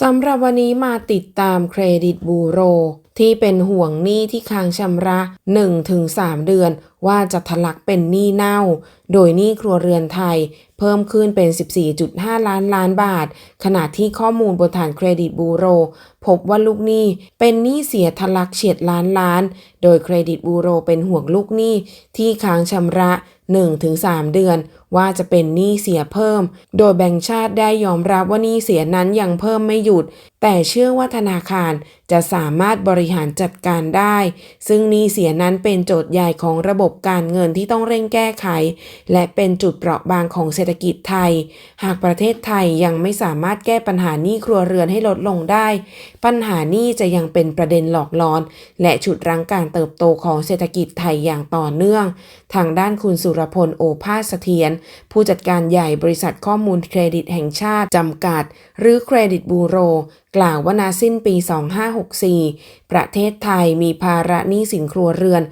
สำหรับวันนี้มาติดตามเครดิตบูโร ที่เป็นห่วงหนี้ที่ค้างชำระ 1-3 เดือน ว่าจะทะลักเป็นหนี้เน่า โดยหนี้ครัวเรือนไทยเพิ่มขึ้นเป็น 14.5 ล้านล้านบาท ขณะที่ข้อมูลบนฐานเครดิตบูโร พบว่าลูกหนี้เป็นหนี้เสียทะลักเฉียดล้านล้าน โดยเครดิตบูโรเป็นห่วงลูกหนี้ที่ค้างชำระ 1-3 เดือนว่าจะเป็นหนี้เสียเพิ่ม โดยแบงก์ชาติได้ยอมรับว่าหนี้เสียนั้นยังเพิ่มไม่หยุด แต่เชื่อว่าธนาคารจะสามารถบริหารจัดการได้ ซึ่งหนี้เสียนั้นเป็นโจทย์ใหญ่ของระบบการเงินที่ต้องเร่งแก้ไข และเป็นจุดเปราะบางของเศเศรษฐกิจไทย หากประเทศไทยยังไม่สามารถแก้ปัญหาหนี้ครัวเรือนให้ลดลงได้ ปัญหานี้จะยังเป็นประเด็นหลอกลอน และฉุดรั้งการเติบโตของเศรษฐกิจไทยอย่างต่อเนื่อง ทางด้านคุณสุรพลโอภาสเสถียรผู้จัดการใหญ่บริษัทข้อมูลเครดิตแห่งชาติจำกัด หรือเครดิตบูโร กล่าวว่านาสิ้นปี 2564 ประเทศไทยมีภาระหนี้สินครัวเรือน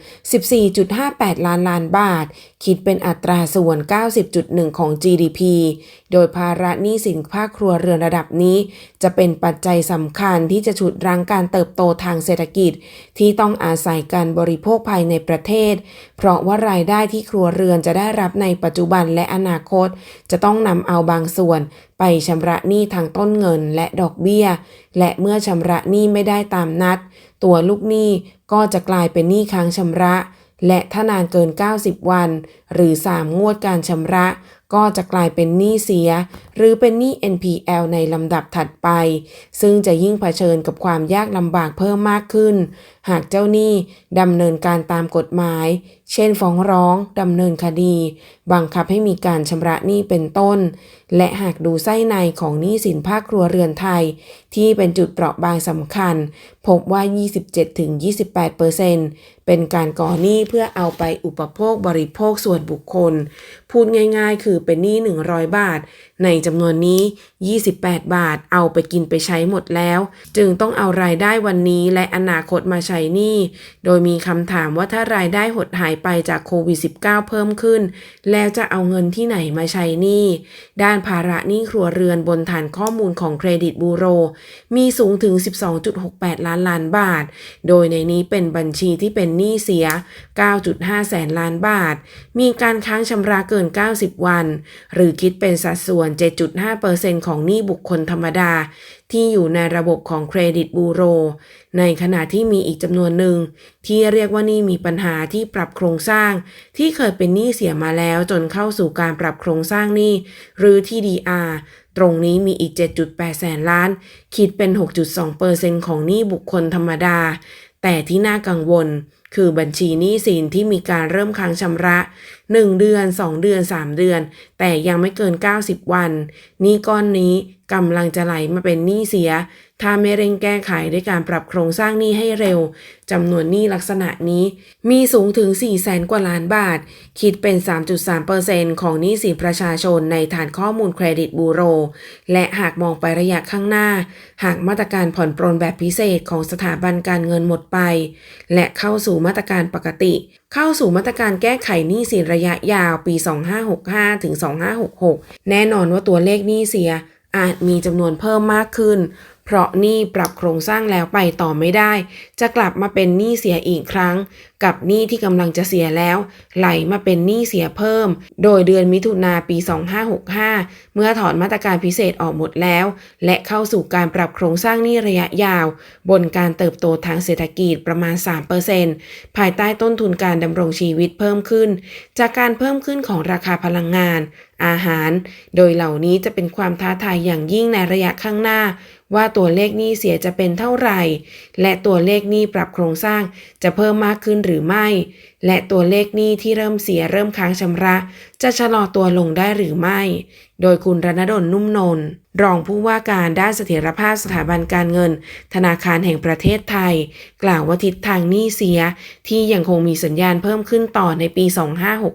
14.58 ล้านล้านบาท คิดเป็นอัตราส่วน 90.1 ของ GDP โดยภาระหนี้สินภาคครัวเรือนระดับนี้ จะเป็นปัจจัยสำคัญที่จะฉุดรั้งการเติบโตทางเศรษฐกิจ ที่ต้องอาศัยการบริโภคภายในประเทศ เพราะว่ารายได้ที่ครัวเรือนจะได้รับในปัจจุบันและอนาคต จะต้องนำเอาบางส่วน ไปชำระหนี้ทางต้นเงินและดอกเบี้ย และเมื่อชำระหนี้ไม่ได้ตามนัด ตัวลูกหนี้ก็จะกลายเป็นหนี้ค้างชำระและถ้านานเกิน 90 วัน หรือ 3 งวดการชำระ ก็จะกลายเป็นหนี้เสีย หรือเป็นหนี้ NPL ในลำดับถัดไป ซึ่งจะยิ่งเผชิญกับความยากลำบากเพิ่มมากขึ้น หากเจ้าหนี้ดำเนินการตามกฎหมาย เช่นฟ้องร้องดำเนินคดี บังคับให้มีการชำระหนี้เป็นต้น และหากดูไส้ในของหนี้สินภาคครัวเรือนไทย ที่เป็นจุดเปราะบางสำคัญ พบว่า 27-28%เป็นการก่อหนี้เพื่อเอาไปอุปโภคบริโภคส่วนบุคคล พูดง่าย ๆ คือเป็นหนี้ 100 บาท ในจำนวนนี้ 28 บาท เอาไปกินไปใช้หมดแล้ว จึงต้องเอารายได้วันนี้และอนาคตมาใช้หนี้ โดยมีคำถามว่าถ้ารายได้หดหายไปจากโควิด -19 เพิ่มขึ้น แล้วจะเอาเงินที่ไหนมาใช้หนี้ ด้านภาระหนี้ครัวเรือนบนฐานข้อมูลของเครดิตบูโร มีสูงถึง 12.68 ล้านล้านบาท โดยในนี้เป็นบัญชีที่เป็นหนี้เสีย 9.5 แสนล้านบาท มีการค้างชำระเกิน 90 วันหรือคิดเป็นสัดส่วน 7.5%ของหนี้บุคคลธรรมดา ที่อยู่ในระบบของเครดิตบูโร ในขณะที่มีอีกจำนวนหนึ่ง ที่เรียกว่าหนี้มีปัญหาที่ปรับโครงสร้าง ที่เคยเป็นหนี้เสียมาแล้วจนเข้าสู่การปรับโครงสร้างหนี้หรือ TDR ตรงนี้มีอีก 7.8 แสนล้าน คิดเป็น 6.2%ของหนี้บุคคลธรรมดา แต่ที่น่ากังวลคือบัญชีหนี้สินที่มีการเริ่มค้างชำระ 1 เดือน 2 เดือน 3 เดือน แต่ยังไม่เกิน 90 วันหนี้ก้อนนี้กำลังจะไหลมาเป็นหนี้เสีย ถ้าไม่เร่งแก้ไขด้วยการปรับโครงสร้างหนี้ให้เร็วจำนวนหนี้ลักษณะนี้มีสูงถึง4แสนกว่าล้านบาท คิดเป็น 3.3%ของหนี้สินประชาชนในฐานข้อมูลเครดิตบูโร และหากมองไประยะข้างหน้า หากมาตรการผ่อนปรนแบบพิเศษของสถาบันการเงินหมดไป และเข้าสู่มาตรการปกติ เข้าสู่มาตรการแก้ไขหนี้สินระยะยาวปี 2565 ถึง 2566 แน่นอนว่าตัวเลขหนี้เสียอาจมีจำนวนเพิ่มมากขึ้น เพราะหนี้ปรับโครงสร้างแล้วไปต่อไม่ได้ จะกลับมาเป็นหนี้เสียอีกครั้ง กับหนี้ที่กำลังจะเสียแล้ว ไหลมาเป็นหนี้เสียเพิ่ม โดยเดือนมิถุนาปี 2565 เมื่อถอนมาตรการพิเศษออกหมดแล้ว และเข้าสู่การปรับโครงสร้างหนี้ระยะยาว บนการเติบโตทางเศรษฐกิจประมาณ 3%ภายใต้ต้นทุนการดำรงชีวิตเพิ่มขึ้น จากการเพิ่มขึ้นของราคาพลังงาน อาหาร โดยเหล่านี้จะเป็นความท้าทายอย่างยิ่งในระยะข้างหน้า ว่าตัวเลขหนี้เสียจะเป็นเท่าไหร่ และตัวเลขหนี้ปรับโครงสร้างจะเพิ่มมากขึ้นหรือไม่ และตัวเลขหนี้ที่เริ่มเสียเริ่มค้างชำระ จะชะลอตัวลงได้หรือไม่ โดยคุณรณดลนุ่มนนท์รองผู้ว่าการด้านเสถียรภาพสถาบันการเงิน ธนาคารแห่งประเทศไทย กล่าวว่าทิศทางหนี้เสีย ที่ยังคงมีสัญญาณเพิ่มขึ้นต่อในปี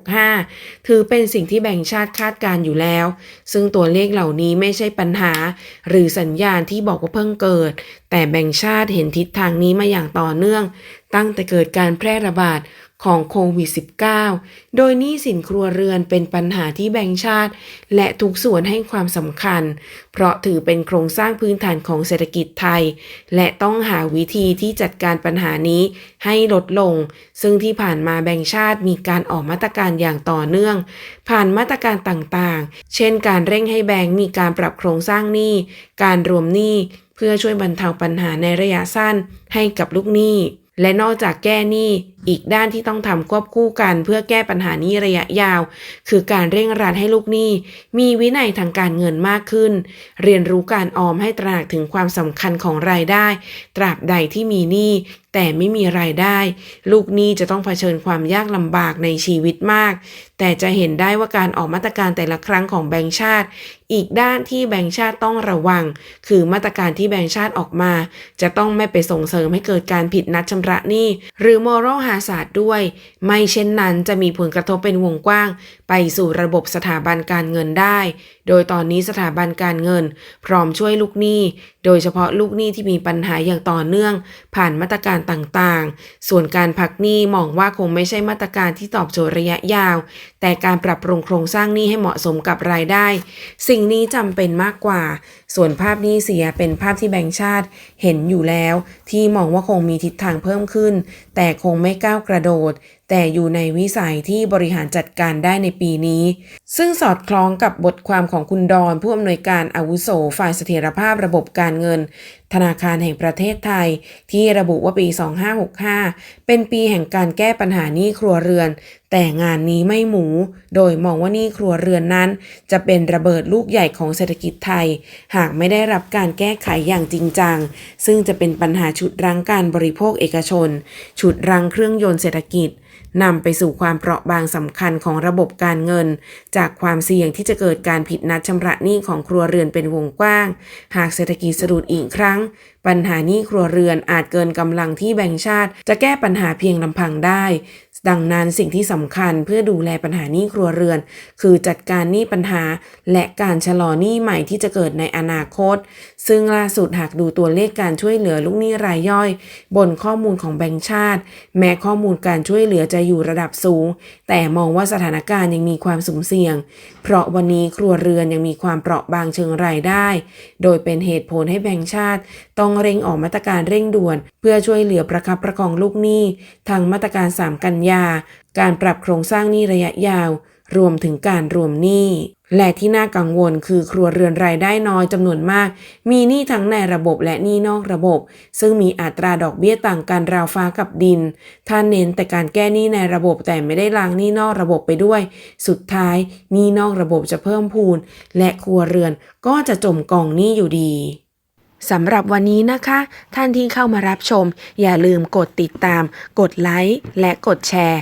2565 ถือเป็นสิ่งที่แบ่งชาติคาดการอยู่แล้ว ซึ่งตัวเลขเหล่านี้ไม่ใช่ปัญหา หรือสัญญาณที่บอกว่าเพิ่งเกิด แต่แบ่งชาติเห็นทิศทางนี้มาอย่างต่อเนื่อง ตั้งแต่เกิดการแพร่ระบาด ของโควิด -19 โดยหนี้สินครัวเรือนเป็นปัญหาที่แบ่งชาติ และทุกส่วนให้ความสำคัญ เพราะถือเป็นโครงสร้างพื้นฐานของเศรษฐกิจไทย และต้องหาวิธีที่จัดการปัญหานี้ให้ลดลง ซึ่งที่ผ่านมาแบ่งชาติมีการออกมาตรการอย่างต่อเนื่อง ผ่านมาตรการต่างๆ เช่น การเร่งให้แบงก์มีการปรับโครงสร้างหนี้ การรวมหนี้เพื่อช่วยบรรเทาปัญหาในระยะสั้นให้กับลูกหนี้ และนอกจากแก้หนี้ อีกด้านที่ต้องทำควบคู่กันเพื่อแก้ปัญหานี้ระยะยาว คือการเร่งรัดให้ลูกหนี้ มีวินัยทางการเงินมากขึ้น เรียนรู้การออมให้ตระหนักถึงความสำคัญของรายได้ ตราบใดที่มีหนี้แต่ไม่มีรายได้ ลูกหนี้จะต้องเผชิญความยากลำบากในชีวิตมาก แต่จะเห็นได้ว่าการออกมาตรการแต่ละครั้งของแบงก์ชาติอีกด้านที่แบงก์ชาติต้องระวัง คือมาตรการที่แบงก์ชาติออกมา จะต้องไม่ไปส่งเสริมให้เกิดการผิดนัดชำระหนี้ หรือ moral hazard ด้วย ไม่เช่นนั้นจะมีผลกระทบเป็นวงกว้าง ไปสู่ระบบสถาบันการเงินได้ โดยตอนนี้สถาบันการเงิน พร้อมช่วยลูกหนี้ โดยเฉพาะลูกหนี้ที่มีปัญหาอย่างต่อเนื่อง ผ่านมาตรการต่างๆ ส่วนการพักหนี้มองว่าคงไม่ใช่มาตรการที่ตอบโจทย์ระยะยาว แต่การปรับปรุงโครงสร้างหนี้ให้เหมาะสมกับรายได้สิ่ิ่งนี้จำเป็นมากกว่า ส่วนภาพนี้เสียเป็นภาพที่แบงก์ชาติเห็นอยู่แล้ว ที่มองว่าคงมีทิศทางเพิ่มขึ้น แต่คงไม่ก้าวกระโดด แต่อยู่ในวิสัยที่บริหารจัดการได้ในปีนี้ ซึ่งสอดคล้องกับบทความของคุณดอนผู้อำนวยการอาวุโสฝ่ายเสถียรภาพระบบการเงิน ธนาคารแห่งประเทศไทย ที่ระบุว่าปี 2565 เป็นปีแห่งการแก้ปัญหาหนี้ครัวเรือน แต่งานนี้ไม่หมู โดยมองว่านี่ครัวเรือนนั้น จะเป็นระเบิดลูกใหญ่ของเศรษฐกิจไทย หากไม่ได้รับการแก้ไขอย่างจริงจัง ซึ่งจะเป็นปัญหาชุดรั้งการบริโภคเอกชน ชุดรั้งเครื่องยนต์เศรษฐกิจ นำไปสู่ความเปราะบางสำคัญของระบบการเงิน จากความเสี่ยงที่จะเกิดการผิดนัดชำระหนี้ของครัวเรือนเป็นวงกว้าง หากเศรษฐกิจสะดุดอีกครั้ง ปัญหาหนี้ครัวเรือนอาจเกินกำลังที่แบงก์ชาติ จะแก้ปัญหาเพียงลำพังได้ ดังนั้นสิ่งที่สำคัญเพื่อดูแลปัญหาหนี้ครัวเรือน คือจัดการหนี้ปัญหา และการชะลอหนี้ใหม่ที่จะเกิดในอนาคต ซึ่งล่าสุดหากดูตัวเลขการช่วยเหลือลูกหนี้รายย่อย บนข้อมูลของแบงก์ชาติ แม้ข้อมูลการช่วยเหลือจะอยู่ระดับสูง แต่มองว่าสถานการณ์ยังมีความสุ่มเสี่ยง เพราะวันนี้ครัวเรือนยังมีความเปราะบางเชิงรายได้ โดยเป็นเหตุผลให้แบงค์ชาติ ต้องเร่งออกมาตรการเร่งด่วน เพื่อช่วยเหลือประคับประคองลูกหนี้ทางมาตรการ 3 กันยา การปรับโครงสร้างหนี้ระยะยาว รวมถึงการรวมหนี้ และที่น่ากังวลคือครัวเรือนรายได้น้อยจำนวนมาก มีหนี้ทั้งในระบบและหนี้นอกระบบ ซึ่งมีอัตราดอกเบี้ยต่างกันราวฟ้ากับดินถ้าเน้นแต่การแก้หนี้ในระบบแต่ไม่ได้ล้างหนี้นอกระบบไปด้วย สุดท้ายหนี้นอกระบบจะเพิ่มพูน และครัวเรือนก็จะจมกองหนี้อยู่ดีสำหรับวันนี้นะคะ ท่านที่เข้ามารับชม อย่าลืมกดติดตาม กดไลค์และกดแชร์